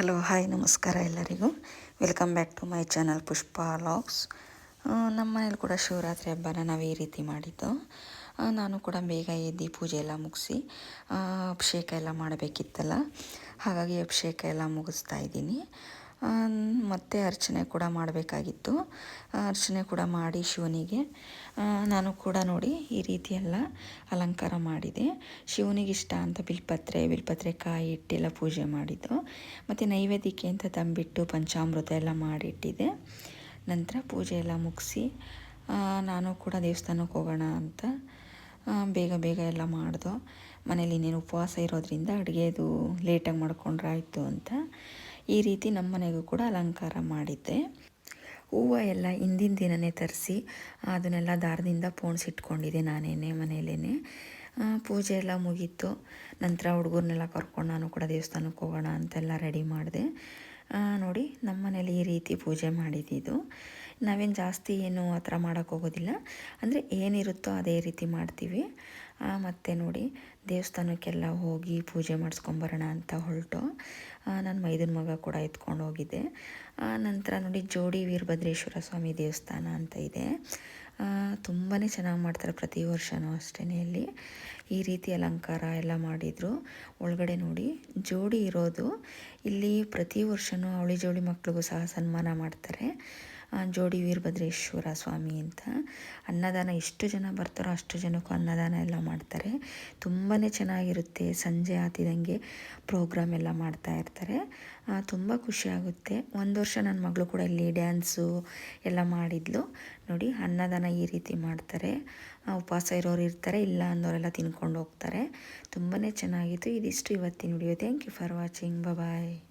Hello, hi, ನಮಸ್ಕಾರ ಎಲ್ಲರಿಗೂ. Welcome back to my channel Pushpa logs ನಮ್ಮ ಮನೇಲಿ ಕೂಡ ಶಿವರಾತ್ರಿ ಹಬ್ಬನ ನಾವು ಈ ರೀತಿ ಮಾಡಿದ್ದು. ನಾನು ಕೂಡ ಬೇಗ ಎದ್ದು ಪೂಜೆ ಎಲ್ಲ ಮುಗಿಸಿ ಅಭಿಷೇಕ ಎಲ್ಲ ಮಾಡಬೇಕಿತ್ತಲ್ಲ. ಹಾಗಾಗಿ ಅಭಿಷೇಕ ಎಲ್ಲ ಮುಗಿಸ್ತಾ ಇದ್ದೀನಿ. ಮತ್ತೆ ಅರ್ಚನೆ ಕೂಡ ಮಾಡಬೇಕಾಗಿತ್ತು. ಅರ್ಚನೆ ಕೂಡ ಮಾಡಿ ಶಿವನಿಗೆ. ನಾನು ಕೂಡ ನೋಡಿ ಈ ರೀತಿಯೆಲ್ಲ ಅಲಂಕಾರ ಮಾಡಿದೆ. ಶಿವನಿಗೆ ಇಷ್ಟ ಅಂತ ಬಿಲ್ಪತ್ರೆ ಬಿಲ್ಪತ್ರೆ ಕಾಯಿ ಇಟ್ಟೆಲ್ಲ ಪೂಜೆ ಮಾಡಿದ್ದು. ಮತ್ತು ನೈವೇದ್ಯಕ್ಕೆ ಅಂತ ತಂಬಿಟ್ಟು ಪಂಚಾಮೃತ ಎಲ್ಲ ಮಾಡಿಟ್ಟಿದ್ದೆ ನಂತರ ಪೂಜೆ ಎಲ್ಲ ಮುಗಿಸಿ ನಾನು ಕೂಡ ದೇವಸ್ಥಾನಕ್ಕೆ ಹೋಗೋಣ ಅಂತ ಬೇಗ ಬೇಗ ಎಲ್ಲ ಮಾಡಿದೋ. ಮನೇಲಿ ಇನ್ನೇನು ಉಪವಾಸ ಇರೋದ್ರಿಂದ ಅಡುಗೆದು ಲೇಟಾಗಿ ಮಾಡ್ಕೊಂಡ್ರೆ ಆಯಿತು ಅಂತ. ಈ ರೀತಿ ನಮ್ಮ ಮನೆಗೂ ಕೂಡ ಅಲಂಕಾರ ಮಾಡಿದ್ದೆ. ಹೂವು ಎಲ್ಲ ಹಿಂದಿನ ದಿನವೇ ತರಿಸಿ, ಅದನ್ನೆಲ್ಲ ದಾರದಿಂದ ಪೋಣಿಸಿಟ್ಕೊಂಡಿದ್ದೆ ನಾನೇನೆ ಮನೆಯಲ್ಲೇ ಪೂಜೆ ಎಲ್ಲ ಮುಗೀತು. ನಂತರ ಹುಡುಗರನ್ನೆಲ್ಲ ಕರ್ಕೊಂಡು ನಾನು ಕೂಡ ದೇವಸ್ಥಾನಕ್ಕೆ ಹೋಗೋಣ ಅಂತೆಲ್ಲ ರೆಡಿ ಮಾಡಿದೆ. ನೋಡಿ ನಮ್ಮ ಮನೇಲಿ ಈ ರೀತಿ ಪೂಜೆ ಮಾಡಿದ್ದು ನಾವೇನು ಜಾಸ್ತಿ ಏನು ಆ ಥರ ಮಾಡೋಕ್ಕೆ ಹೋಗೋದಿಲ್ಲ. ಅಂದರೆ ಏನಿರುತ್ತೋ ಅದೇ ರೀತಿ ಮಾಡ್ತೀವಿ. ಮತ್ತು ನೋಡಿ ದೇವಸ್ಥಾನಕ್ಕೆಲ್ಲ ಹೋಗಿ ಪೂಜೆ ಮಾಡಿಸ್ಕೊಂಬರೋಣ ಅಂತ ಹೊರಟು. ನನ್ನ ಮೈದನ ಮಗ ಕೂಡ ಎತ್ಕೊಂಡು ಹೋಗಿದ್ದೆ. ಆ, ನಂತರ ನೋಡಿ ಜೋಡಿ ವೀರಭದ್ರೇಶ್ವರ ಸ್ವಾಮಿ ದೇವಸ್ಥಾನ ಅಂತ ಇದೆ. ತುಂಬಾ ಚೆನ್ನಾಗಿ ಮಾಡ್ತಾರೆ ಪ್ರತಿ ವರ್ಷವೂ ಅಷ್ಟೇ ಇಲ್ಲಿ. ಈ ರೀತಿ ಅಲಂಕಾರ ಎಲ್ಲ ಮಾಡಿದರು. ಒಳಗಡೆ ನೋಡಿ ಜೋಡಿ ಇರೋದು. ಇಲ್ಲಿ ಪ್ರತಿ ವರ್ಷವೂ ಅವಳಿ ಜೋಡಿ ಮಕ್ಳಿಗೂ ಸಹ ಸನ್ಮಾನ ಮಾಡ್ತಾರೆ. ಜೋಡಿ ವೀರಭದ್ರೇಶ್ವರ ಸ್ವಾಮಿ ಅಂತ. ಅನ್ನದಾನ ಎಷ್ಟು ಜನ ಬರ್ತಾರೋ ಅಷ್ಟು ಜನಕ್ಕೂ ಅನ್ನದಾನ ಎಲ್ಲ ಮಾಡ್ತಾರೆ. ತುಂಬಾ ಚೆನ್ನಾಗಿರುತ್ತೆ. ಸಂಜೆ ಆತಿದಂಗೆ ಪ್ರೋಗ್ರಾಮ್ ಎಲ್ಲ ಮಾಡ್ತಾ ಇರ್ತಾರೆ. ತುಂಬ ಖುಷಿಯಾಗುತ್ತೆ ಒಂದು ವರ್ಷ ನನ್ನ ಮಗಳು ಕೂಡ ಇಲ್ಲಿ ಡ್ಯಾನ್ಸು ಎಲ್ಲ ಮಾಡಿದ್ಲು. ನೋಡಿ, ಅನ್ನದಾನ ಈ ರೀತಿ ಮಾಡ್ತಾರೆ. ಉಪವಾಸ ಇರೋರು ಇರ್ತಾರೆ, ಇಲ್ಲ ಅಂದವರೆಲ್ಲ ತಿನ್ಕೊಂಡು ಹೋಗ್ತಾರೆ. ತುಂಬಾ ಚೆನ್ನಾಗಿತ್ತು. ಇದಿಷ್ಟು ಇವತ್ತಿನ video. Thank you for watching bye